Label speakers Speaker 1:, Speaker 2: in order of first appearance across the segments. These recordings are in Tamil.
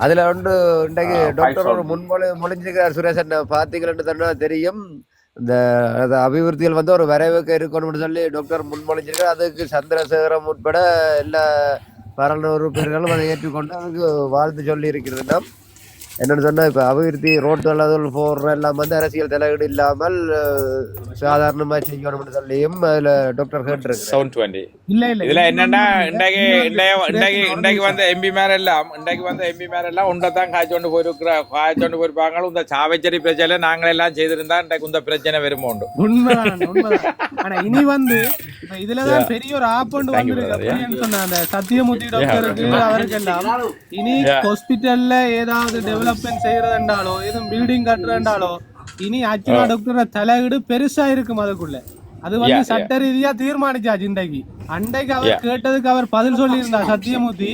Speaker 1: அதுல ஒன்று இன்றைக்கு டாக்டர் ஒரு முன்மொழி மொழிஞ்சிருக்கார் சுரேசன் பார்த்தீங்கன்னு சொன்னா தெரியும். இந்த அது அபிவிருத்திகள் வந்து ஒரு வரைவுக்கு இருக்கணும்னு சொல்லி டாக்டர் முன்மொழிஞ்சிருக்கார் அதுக்கு சந்திரசேகரம் உட்பட எல்லா பாராளுமன்ற உறுப்பினர்களும் அதை ஏற்றுக்கொண்டு அதுக்கு வாழ்த்து சொல்லி இருக்கிறதுனா என்னன்னு சொன்னா இப்ப அபிவிருத்தி ரோட்டுகள் அதில் போடுற எல்லாம் வந்து அரசியல் தலையீடு இல்லாமல் சாதாரணமா செய்யணும்னு சொல்லியும் அதுல டாக்டர் கேட்டிருக்கு
Speaker 2: செவன் டுவெண்ட்டி
Speaker 3: இல்ல இல்ல
Speaker 2: இதுல என்னன்னா இன்றைக்கு இன்றைக்கு இன்றைக்கு வந்து எம்பி மேல எல்லாம் இன்றைக்கு வந்து எம்பி மேல எல்லாம் உண்டதான் காய்ச்சொண்டு போயிருக்கிற காய்ச்சொண்டு போயிருப்பாங்க இந்த சாவச்சேரி பிரச்சனை நாங்கள் எல்லாம் செய்திருந்தா இன்றைக்கு இந்த பிரச்சனை வருமோ உண்டு.
Speaker 3: ஆனா இனி வந்து இதுலதான் பெரிய ஒரு ஆப்பண்டு. அப்படின்னு சொன்ன அந்த சத்தியமூர்த்தி டாக்டருக்கு அவருக்கெல்லாம் இனி ஹாஸ்பிட்டல்ல ஏதாவது டெவலப்மெண்ட் செய்யறதுண்டாலோ எதுவும் பில்டிங் கட்டுறதுண்டாலோ இனி அச்சுனா டாக்டர் தலையீடு பெருசா இருக்கும் அதுக்குள்ள. அது வந்து. சட்ட ரீதியா தீர்மானிச்சாச்சு இன்றைக்கு. அன்றைக்கு அவர். கேட்டதுக்கு அவர் பதில் சொல்லியிருந்தார் சத்தியமூர்த்தி.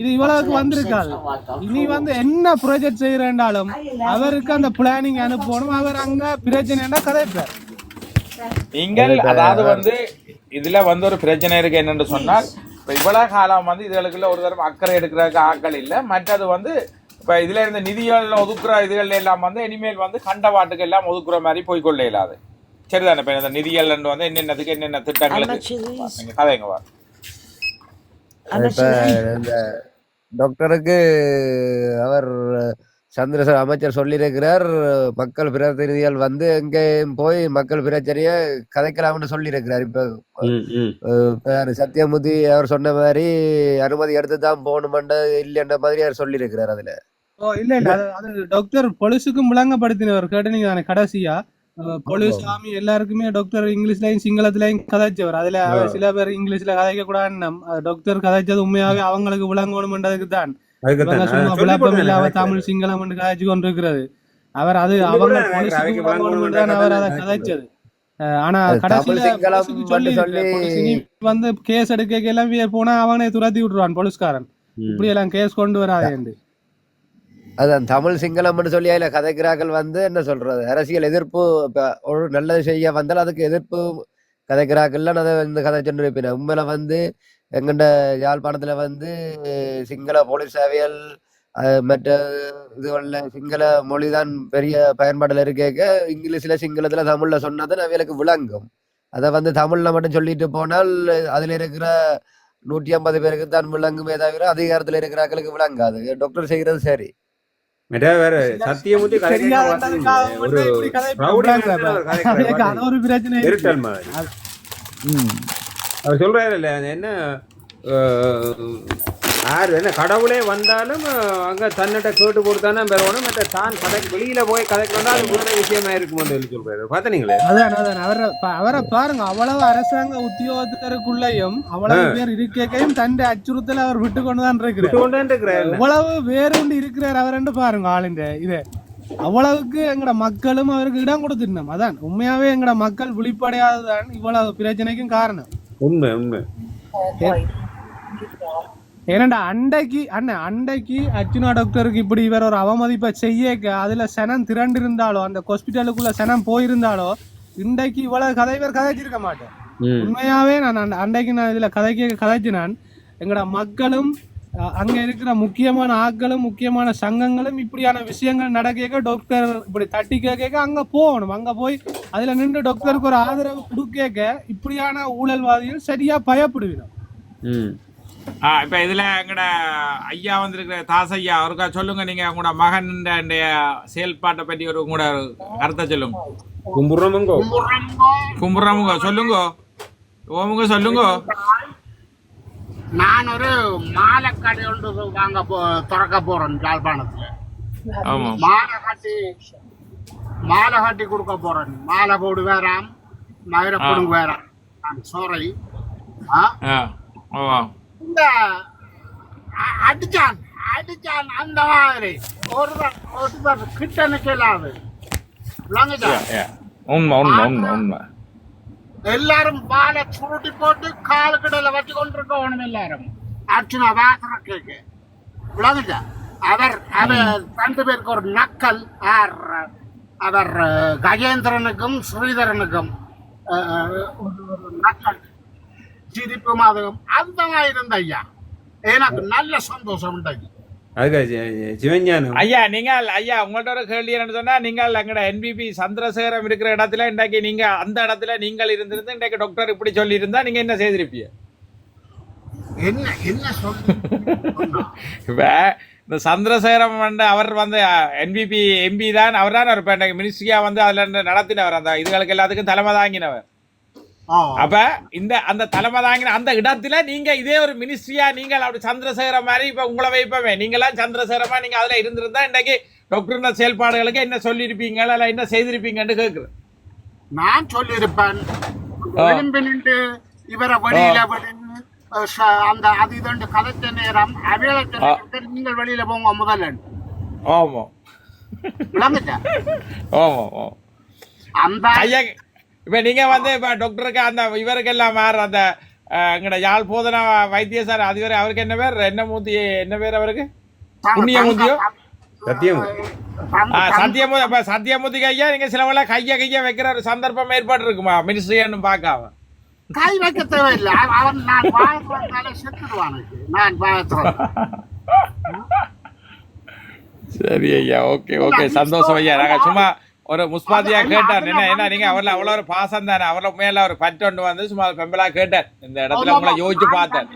Speaker 3: இது இவ்வளவுக்கு வந்திருக்காது. இனி வந்து என்ன ப்ராஜெக்ட் செய்யறேன்டாலும் அவருக்கு அந்த பிளானிங் அனுப்பணும். அவர் அங்க பிரச்சனைன்னா கதைப்பார்.
Speaker 2: நீங்கள் அதாவது வந்து இதுல வந்து ஒரு பிரச்சனை இருக்கு என்னன்னு சொன்னால் இப்ப இவ்வளவு காலம் வந்து இதுகளுக்குள்ள ஒரு தரம் அக்கறை எடுக்கிறதுக்கு ஆட்கள் இல்ல. மற்றது வந்து இப்ப இதுல இருந்த நிதிகள் ஒதுக்குற இதுகள் எல்லாம் வந்து இனிமேல் வந்து கண்டவாட்டுக்கு எல்லாம் ஒதுக்குற மாதிரி போய்கொள்ள இயலாது சரிதானே இப்ப இந்த நிதிகள் வந்து என்னென்னதுக்கு என்னென்ன திட்டங்களுக்கு நீங்க கதைங்க வா
Speaker 1: இப்ப இந்த டாக்டருக்கு அவர் சந்திரசேகர் அமைச்சர் சொல்லியிருக்கிறார் மக்கள் பிரதிநிதிகள் வந்து எங்கேயும் போய் மக்கள் பிரச்சனைய கதைக்கலாம்னு சொல்லியிருக்கிறார் இப்ப சத்யமூர்த்தி அவர் சொன்ன மாதிரி அனுமதி எடுத்து தான் போகணுமென்ற இல்லைன்ற மாதிரி அவர் சொல்லியிருக்கிறார் அதுல
Speaker 3: ஓ இல்ல இல்ல அது- டாக்டர் பொலிஸுக்கும் விளங்கப்படுத்தினவர் கேட்டீங்க தானே கடைசியா ஆமி. எல்லாருக்குமே டாக்டர் இங்கிலீஷ்லயும் சிங்களத்திலயும் கதைச்சவர். அதுல அவர் சில பேர் இங்கிலீஷ்ல கதைக்க கூடாதுன்னு டாக்டர் கதைச்சது உண்மையாவே அவங்களுக்கு விளங்கணும்ன்றதுக்கு தான். விளப்பம் இல்லாம தமிழ் சிங்களம் என்று கதைச்சு கொண்டிருக்கிறது. அவர் அது அவங்க அவர் அதை கதைச்சது. ஆனா கடைசியில சொல்லி வந்து கேஸ் எடுக்க எல்லாம் போனா அவனை துரத்தி விட்டுருவான் போலீஸ்காரன். இப்படி எல்லாம் கேஸ் கொண்டு வராதே
Speaker 1: அதான் தமிழ் சிங்களம்னு சொல்லி அதில் கதைக்கிறார்கள் வந்து என்ன சொல்றது? அரசியல் எதிர்ப்பு இப்போ ஒரு நல்லது செய்ய வந்தால் அதுக்கு எதிர்ப்பு கதைக்கிறார்கள்லாம் அதை வந்து கதை சென்று இருப்பின உண்மையில வந்து எங்கண்ட யாழ்ப்பாணத்துல வந்து சிங்கள போலீஸ் சேவையல் அஹ், மற்ற இதுகள்ல சிங்கள மொழி தான் பெரிய பயன்பாடுல இங்கிலீஷில் இங்கிலீஷ்ல சிங்களத்துல தமிழ்ல சொன்னாதான் அவைகளுக்கு விளங்கும். அதை வந்து தமிழ்ல மட்டும் சொல்லிட்டு போனால் அதுல இருக்கிற நூற்றி ஐம்பது பேருக்கு தான் விளங்குமே தவிர அதிகாரத்தில் இருக்கிறாக்களுக்கு விளங்காது. டாக்டர் செய்கிறது சரி.
Speaker 4: வேற சத்தியமூர்த்தி ஒரு
Speaker 3: பிரச்சனை இருக்கு.
Speaker 4: இருட்டல் மாதிரி. அவர் சொல்றாரு இல்ல என்ன யார் என்ன கடவுளே வந்தாலும் அங்க தன்னிட்ட கேட்டு கொடுத்தானே பெறணும் மற்ற தான் கதை வெளியில போய் கதைக்கணும் அது வேற விஷயமா இருக்கும்னு சொல்லி சொல்றாரு. பார்த்தனீங்களே
Speaker 3: அதான் அதான் அவரை அவரை பாருங்க அவ்வளவு அரசாங்க உத்தியோகத்தருக்குள்ளேயும் அவ்வளவு பேர் இருக்கையும் தன்னை அச்சுறுத்தல அவர் விட்டு கொண்டுதான் இருக்கிறார்.
Speaker 4: விட்டு கொண்டு இருக்கிறாரு
Speaker 3: எவ்வளவு வேறுண்டு இருக்கிறார் அவர்ண்டு பாருங்க ஆளுங்க. இது அவ்வளவுக்கு எங்கட மக்களும் அவருக்கு இடம் கொடுத்துருந்தோம் அதான் உண்மையாவே எங்கட மக்கள் விழிப்படையாததான் இவ்வளவு பிரச்சனைக்கும் காரணம்.
Speaker 4: உண்மை உண்மை.
Speaker 3: ஏனண்டா அண்டைக்கு அண்ணன் அண்டைக்கு அர்ஜுனா டாக்டருக்கு இப்படி இவர் ஒரு அவமதிப்பை செய்யக்க அதுல சனம் திரண்டு இருந்தாலோ அந்த ஹாஸ்பிட்டலுக்குள்ள சனம் போயிருந்தாலோ இன்றைக்கு இவ்வளவு கதை பேர் கதைச்சிருக்க மாட்டேன். உண்மையாவே நான் அண்டைக்கு நான் இதுல கதைக்க கதைச்சு நான் எங்கட மக்களும் அங்க இருக்கிற முக்கியமான ஆட்களும் முக்கியமான சங்கங்களும் இப்படியான விஷயங்கள் நடக்க டாக்டர் இப்படி தட்டி கேட்க அங்க போகணும். அங்க போய் அதுல நின்று டாக்டருக்கு ஒரு ஆதரவு கொடுக்க இப்படியான ஊழல்வாதிகள் சரியா பயப்படுவிடும்
Speaker 4: ம்.
Speaker 2: ஆ, இப்ப இதுல எங்கட ஐயா வந்திருக்கிற தாசையா அவருக்கா சொல்லுங்க. நீங்க உங்களோட மகன் செயல்பாட்டை பற்றி ஒரு உங்களோட கருத்தை சொல்லுங்க.
Speaker 4: கும்புறமுங்கோ.
Speaker 2: கும்பிட்றவங்க சொல்லுங்க. ஓமுங்க சொல்லுங்க.
Speaker 5: நான் ஒரு மாலை கடை ஒன்று வாங்க போ திறக்க போறேன் யாழ்ப்பாணத்துல
Speaker 2: ஆமா.
Speaker 5: மாலை கட்டி மாலை கட்டி கொடுக்க போறேன். மாலை போடு வேறாம் மயிர கொடுங்க வேறாம். நான் சோரை ஆ? இந்த அடிச்சான் அடிச்சான் அந்த மாதிரி. ஒருவர் ஒருவர் கிட்ட நிக்கலாது.
Speaker 2: உண்மை உண்மை உண்மை உண்மை.
Speaker 5: எல்லாரும் பாலை சுருட்டி போட்டு காலு கடையில வச்சு கொண்டிருக்கணும் எல்லாரும். அர்ச்சனா வாசன கேக்கு விளங்குச்சா அவர் அவர் ரெண்டு பேருக்கு ஒரு நக்கல் அவர் கஜேந்திரனுக்கும் ஸ்ரீதரனுக்கும் நக்கல். சிரிப்பும் அதுவும் அந்த மாதிரி இருந்த ஐயா எனக்கு நல்ல சந்தோஷம்
Speaker 4: சிவஞானம்
Speaker 2: ஐயா நீங்கள் ஐயா உங்கள்ட்ட ஒரு கேள்வி என்னன்னு சொன்னா நீங்கள் எங்கட என்பிபி சந்திரசேகரம் இருக்கிற இடத்துல இன்றைக்கு நீங்க அந்த இடத்துல நீங்கள் இருந்திருந்து இன்றைக்கு டாக்டர் இப்படி சொல்லி இருந்தா நீங்க என்ன செய்திருப்பீங்க
Speaker 5: என்ன என்ன
Speaker 2: இப்ப இந்த சந்திரசேகரம் வந்து அவர் வந்து என்பிபி எம்பி தான் அவர் தான் ஒரு இன்றைக்கு மினிஸ்ட்ரியா வந்து அதுல நடத்தினவர் அந்த இதுகளுக்கு எல்லாத்துக்கும் தலைமை தாங்கினவர். அப்ப இந்த அந்த தலைமை தாங்கின அந்த இடத்துல நீங்க இதே ஒரு மினிஸ்ட்ரியா நீங்கள் அப்படி சந்திரசேகரம் மாதிரி இப்ப உங்களை வைப்பவே நீங்களாம் சந்திரசேகரமா நீங்க அதுல இருந்திருந்தா இன்றைக்கு டாக்டர் செயல்பாடுகளுக்கு என்ன சொல்லியிருப்பீங்க? இல்ல என்ன செய்திருப்பீங்கன்னு கேக்குறேன்.
Speaker 5: நான் சொல்லியிருப்பேன். இவரை வெளியில அந்த அது இதுண்டு கதைத்த நேரம் சொல்லிட்டு நீங்கள் வெளியில போங்க முதல்ல
Speaker 2: ஆமா.
Speaker 5: விளங்குச்சா?
Speaker 2: ஆமா ஆமா.
Speaker 5: அந்த
Speaker 2: ஐயா இப்ப நீங்க வந்து இப்ப டாக்டருக்கு அந்த இவருக்கு எல்லாம் வேற அந்த எங்கட யாழ் போதனா வைத்தியசார் அதிபர் அவருக்கு என்ன பேர்? என்ன மூர்த்தி என்ன பேர் அவருக்கு? புண்ணியமூர்த்தியோ சத்தியமூர்த்தி அப்ப சத்தியமூர்த்திக்கு ஐயா நீங்க சிலவெல்லாம் கைய கைய வைக்கிற ஒரு சந்தர்ப்பம் ஏற்பாடு இருக்குமா மினிஸ்ட்ரின்னு பார்க்காம.
Speaker 5: கை வைக்க தேவையில்லை. அவ- அவன் நான் செத்துடுவானுக்கு நான் வாழ்த்துறேன்
Speaker 2: சரி ஐயா ஓகே ஓகே. சந்தோஷம் ஐயா. நாங்க சும்மா ஒரு முஸ்பாத்தியா கேட்டார். என்ன என்ன நீங்க அவர்ல அவ்வளவு ஒரு பாசம் தானே? அவர்ல மேல ஒரு பற்றொண்டு வந்து சும்மா பெம்பலா கேட்டார். இந்த இடத்துல உங்களை யோசிச்சு பார்த்தேன்.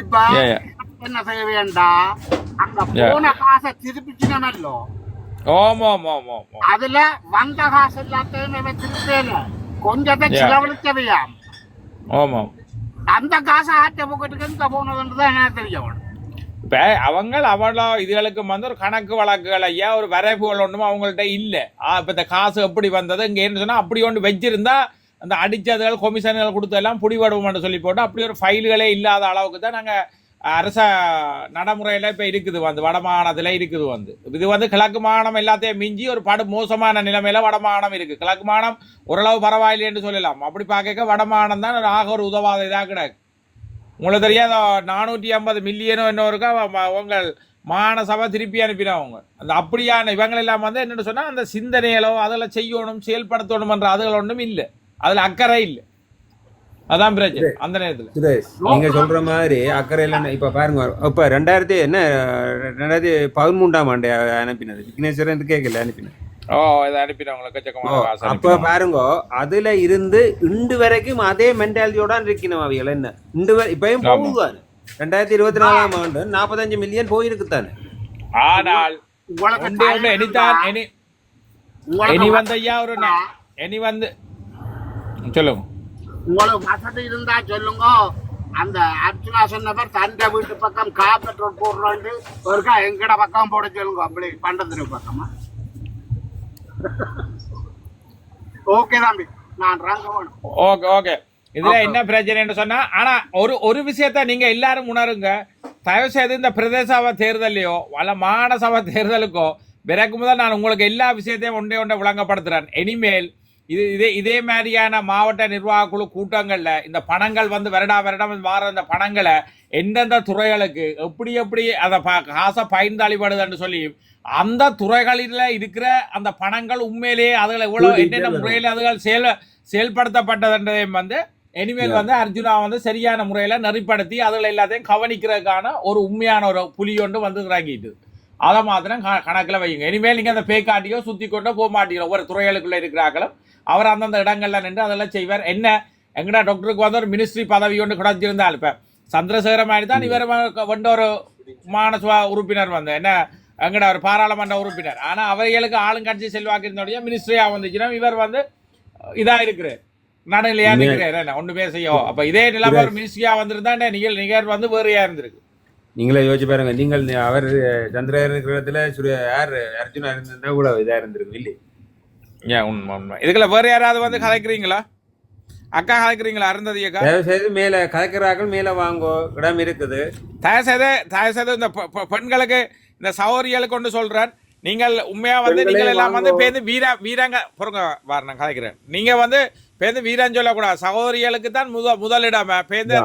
Speaker 5: இப்ப. என்ன செய்ய அங்க
Speaker 2: Yeah.
Speaker 5: போன காசை திருப்பிச்சினமல்லோ
Speaker 2: ஓமோ ஓமோ ஓமோ ஓமோ
Speaker 5: அதுல வந்த காசு எல்லாத்தையும் இவன் திருப்பேல கொஞ்சத்தை. செலவழிக்கவையாம்
Speaker 2: ஓமோ
Speaker 5: அந்த காசை ஆட்ட போக்கட்டுக்கு எங்க போனதுன்றதான் எனக்கு தெரிய வேணும்
Speaker 2: இப்ப அவங்க அவ்வளோ இதுகளுக்கு வந்து ஒரு கணக்கு வழக்குகள் ஐயா ஒரு வரைவுகள் ஒன்றும் அவங்கள்ட்ட இல்லை. இப்ப இந்த காசு எப்படி வந்தது? இங்க என்ன சொன்னா அப்படி ஒன்று வச்சிருந்தா அந்த அடிச்சதுகள் கொமிஷன்கள் கொடுத்தெல்லாம் புடிவடுவோம்னு சொல்லி போட்டு அப்படி ஒரு ஃபைல்களே இல்லாத அளவுக்கு தான் நாங்கள் அரச நடைமுறையில் இப்போ இருக்குது வந்து வடமாகாணத்தில் இருக்குது வந்து. இது வந்து கிழக்கு மாகாணம் எல்லாத்தையும் மிஞ்சி ஒரு படு மோசமான நிலைமையில் வடமாகாணம் இருக்குது கிழக்கு மாகாணம் ஓரளவு பரவாயில்லைன்னு சொல்லலாம். அப்படி பார்க்க வடமாகாணம் தான் ஒரு ஆக ஒரு உதவாத இதாக கிடக்கு. உங்களுக்கு தெரியாத நானூற்றி ஐம்பது மில்லியனோ என்ன இருக்கா உங்கள் மாகாண சபை திருப்பி அனுப்பினவங்க அந்த அப்படியான இவங்க எல்லாம் வந்து என்னன்னு சொன்னா அந்த சிந்தனைகளோ அதெல்லாம் செய்யணும் செயல்படுத்தணும்ன்ற அதுகள் ஒன்றும் இல்லை. அதுல அக்கறை இல்லை. அதான் பிரச்சனை அந்த நேரத்துல.
Speaker 4: நீங்க சொல்ற மாதிரி அக்கறையில் இப்ப பாருங்க இப்ப ரெண்டாயிரத்தி என்ன ரெண்டாயிரத்தி பதிமூன்றாம் ஆண்டு அனுப்பினது? விக்னேஸ்வரன் கேட்கல அனுப்பினது.
Speaker 2: ஓ இதை காசு
Speaker 4: அப்ப. பாருங்க அதுல இருந்து இண்டு வரைக்கும் அதே மென்டாலிட்டியோட இருக்கணும் அவைகள் என்ன? இண்டு வரை இப்பயும். போகுதானே ரெண்டாயிரத்தி இருபத்தி நாலாம் ஆண்டு நாற்பத்தஞ்சு மில்லியன் போயிருக்குத்தானே?
Speaker 2: ஆனால் இனி வந்து ஐயா ஒரு நா- இனி வந்து சொல்லுங்க.
Speaker 5: உங்களுக்கு வசதி இருந்தா சொல்லுங்க அந்த அர்ச்சனா சொன்னவர் தந்த வீட்டு பக்கம் கா பெட்ரோல் போடுறாண்டு ஒருக்கா எங்கட பக்கம் போட சொல்லுங்க அப்படி பண்டத்திரு பக்கமா? ஓகே தம்பி. நான்
Speaker 2: ஓகே ஓகே இதுல என்ன பிரச்சனைன்னு சொன்னா ஆனா ஒரு ஒரு விஷயத்த நீங்க எல்லாரும் உணருங்க. தயவு செய்து இந்த பிரதேச தேர்தலையோ வல்ல மாகாண சபை தேர்தலுக்கோ பிறகு முதல் நான் உங்களுக்கு எல்லா விஷயத்தையும் ஒன்றே ஒன்றை விளங்கப்படுத்துறேன். இனிமேல் இது இதே இதே மாதிரியான மாவட்ட நிர்வாக குழு கூட்டங்கள்ல இந்த பணங்கள் வந்து வருடா வருடம் வார இந்த பணங்களை எந்தெந்த துறைகளுக்கு எப்படி எப்படி அதை ப- காசை பயன்தாளிப்படுதுன்னு சொல்லி அந்த துறைகளில் இருக்கிற அந்த பணங்கள் உண்மையிலேயே அதுகளை எவ்வளவு என்னென்ன முறையில் அதுகள் செயல் செயல்படுத்தப்பட்டதுன்றதையும் வந்து இனிமேல் வந்து அர்ஜுனா வந்து சரியான முறையில நெறிப்படுத்தி அதுல எல்லாத்தையும் கவனிக்கிறதுக்கான ஒரு உண்மையான ஒரு புலி ஒன்று வந்து இறங்கிட்டு அதை மாத்திரம் கணக்குல வையுங்க. இனிமேல் நீங்க அந்த பேக்காட்டியோ சுத்தி கொண்டோ போக மாட்டீங்க ஒவ்வொரு துறைகளுக்குள்ள இருக்கிறாங்களும் அவர் அந்தந்த இடங்கள்ல நின்று அதெல்லாம் செய்வார். என்ன? எங்கடா டாக்டருக்கு வந்து ஒரு மினிஸ்ட்ரி பதவி ஒன்று கிடைச்சிருந்தால் இப்ப. சந்திரசேகர மாதிரி தான் இவர் வந்து ஒரு மானச உறுப்பினர் வந்து. என்ன? எங்கட ஒரு பாராளுமன்ற உறுப்பினர். ஆனா அவைகளுக்கு ஆளுங்கட்சி செல்வாக்கு இருந்தோடைய மினிஸ்ட்ரியா வந்துச்சுன்னா இவர் வந்து இதா இருக்கிறார். நடுநிலையா நிற்கிறார். என்ன? ஒண்ணுமே செய்யும் அப்ப இதே நிலைமை ஒரு மினிஸ்ட்ரியா வந்திருந்தா என்ன? நிகழ் நிகழ் வந்து வேறையா இருந்திருக்கு.
Speaker 4: நீங்களே யோசிச்சு பாருங்க. நீங்கள் அவர் சந்திரன் இருக்கிற இடத்துல சூரிய யார் அர்ஜுனா இருந்திருந்தா கூட இதா இருந்திருக்கு இல்லை
Speaker 2: ஏன் உண்மை உண்மை. இதுக்குள்ள வேற யாராவது வந்து கலைக்கிறீங்களா? அக்கா கலைக்கிறீங்களா அருந்ததி அக்கா?
Speaker 4: தயவு செய்து மேல கலக்கிறார்கள் மேல வாங்கோ இடம் இருக்குது.
Speaker 2: தயவு செய்து தயவு செய்து இந்த பெண்களுக்கு இந்த சௌரியலுக்கு கொண்டு சொல்றேன் நீங்கள் உண்மையா வந்து நீங்கள் எல்லாம் வந்து. பேருந்து வீரா வீராங்க பொறுங்க வார நான் கலைக்கிறேன். நீங்க வந்து பேருந்து வீரான்னு சொல்லக்கூடாது. சகோதரிகளுக்கு தான் முத முதலிடம் பேருந்து